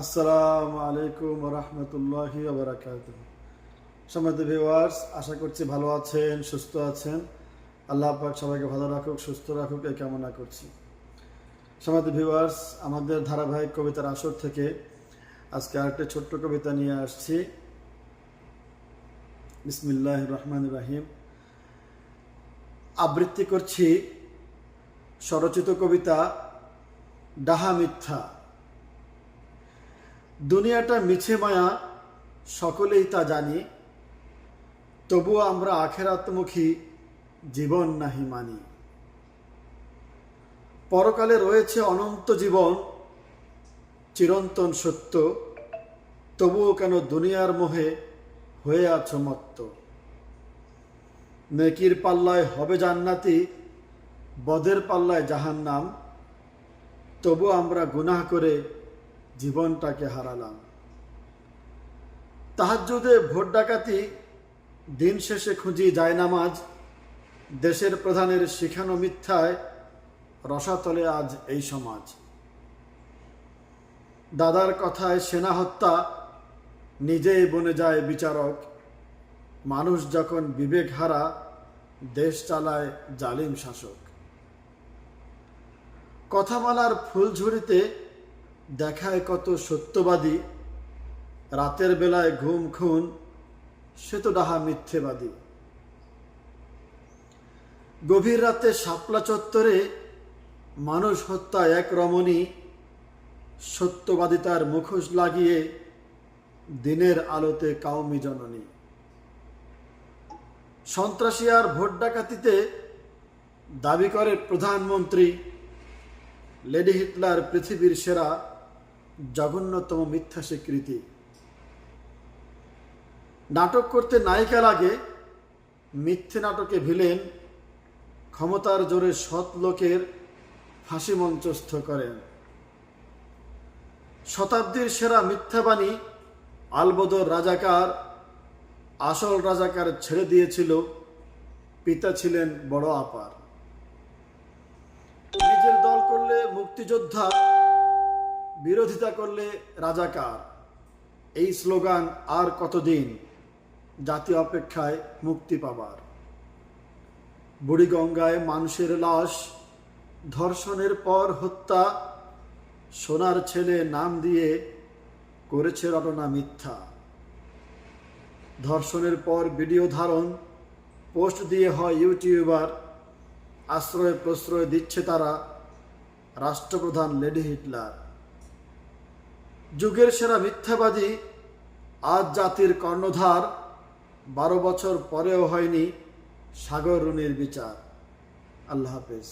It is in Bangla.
আসসালামু আলাইকুম রহমতুল্লাহি বারাকাত সম্মানিত ভিউয়ার্স আশা করছি ভালো আছেন, সুস্থ আছেন। আল্লাহ পাক সবাইকে ভালো রাখুক, সুস্থ রাখুক, এই কামনা করছি। সম্মানিত ভিউয়ার্স আমাদের ধারাবাহিক কবিতার আসর থেকে আজকে আরেকটা ছোট্ট কবিতা নিয়ে আসছি। বিসমিল্লাহ রহমান রাহিম। আবৃত্তি করছি স্বরচিত কবিতা ডাহা মিথ্যা। দুনিয়াটা মিছে মায়া সকলেই তা জানি, তবুও আমরা আখেরাত্মুখী জীবন নাহি মানি। পরকালে রয়েছে অনন্ত জীবন, চিরন্তন সত্য, তবুও কেন দুনিয়ার মোহে হয়ে আছো মত্ত? নেকির পাল্লায় হবে জান্নাতি, বদের পাল্লায় জাহান্নাম তবু আমরা গুনাহ করে জীবনটাকে হারালাম। তাহাজ্জুদে ভোট ডাকাতি, দিন শেষে খুঁজি যায় নামাজ, দেশের প্রধানের শিখানো মিথ্যায় রসাতলে আজ এই সমাজ। দাদার কথায় সেনা হত্যা, নিজেই বনে যায় বিচারক। মানুষ যখন বিবেক হারা, দেশ চালায় জালিম শাসক। কথা কথামালার ফুলঝুরিতে দেখায় কত সত্যবাদী। রাতের বেলায় ঘুম খুন, সে তো ডাহা মিথ্যেবাদী। গভীর রাতে শাপলা চত্বরে মানুষ হত্যা এক রমণী সত্যবাদিতার মুখোশ লাগিয়ে দিনের আলোতে কাউমি জননী। সন্ত্রাসী আর ভোট ডাকাতিতে দাবি করে প্রধানমন্ত্রী, লেডি হিটলার পৃথিবীর সেরা জঘন্যতম মিথ্যা স্বীকৃতি। নাটক করতে নায়িকা লাগে মিথ্যে নাটকে ভিলেন ক্ষমতার জোরে সৎ লোকের ফাঁসি মঞ্চস্থ করেন। শতাব্দীর সেরা মিথ্যাবাণী আলবদর রাজাকার, আসল রাজাকার ছেড়ে দিয়েছিল, পিতা ছিলেন বড় আপার। নিজের দল করলে মুক্তিযোদ্ধা বিরোধিতা করলে রাজাকার এই স্লোগান আর কতদিন জাতীয় অপেক্ষায় মুক্তি পাবার? বুড়িগঙ্গায় মানুষের লাশ, ধর্ষণের পর হত্যা, সোনার ছেলে নাম দিয়ে করেছে রটনা মিথ্যা। ধর্ষণের পর ভিডিও ধারণ, পোস্ট দিয়ে হয় ইউটিউবার আশ্রয় প্রশ্রয় দিচ্ছে তারা, রাষ্ট্রপ্রধান লেডি হিটলার। যুগের সেরা মিথ্যাবাদী আজ জাতির কর্ণধার বারো বছর পরেও হয়নি সাগর রুনির বিচার। আল্লাহ হাফেজ।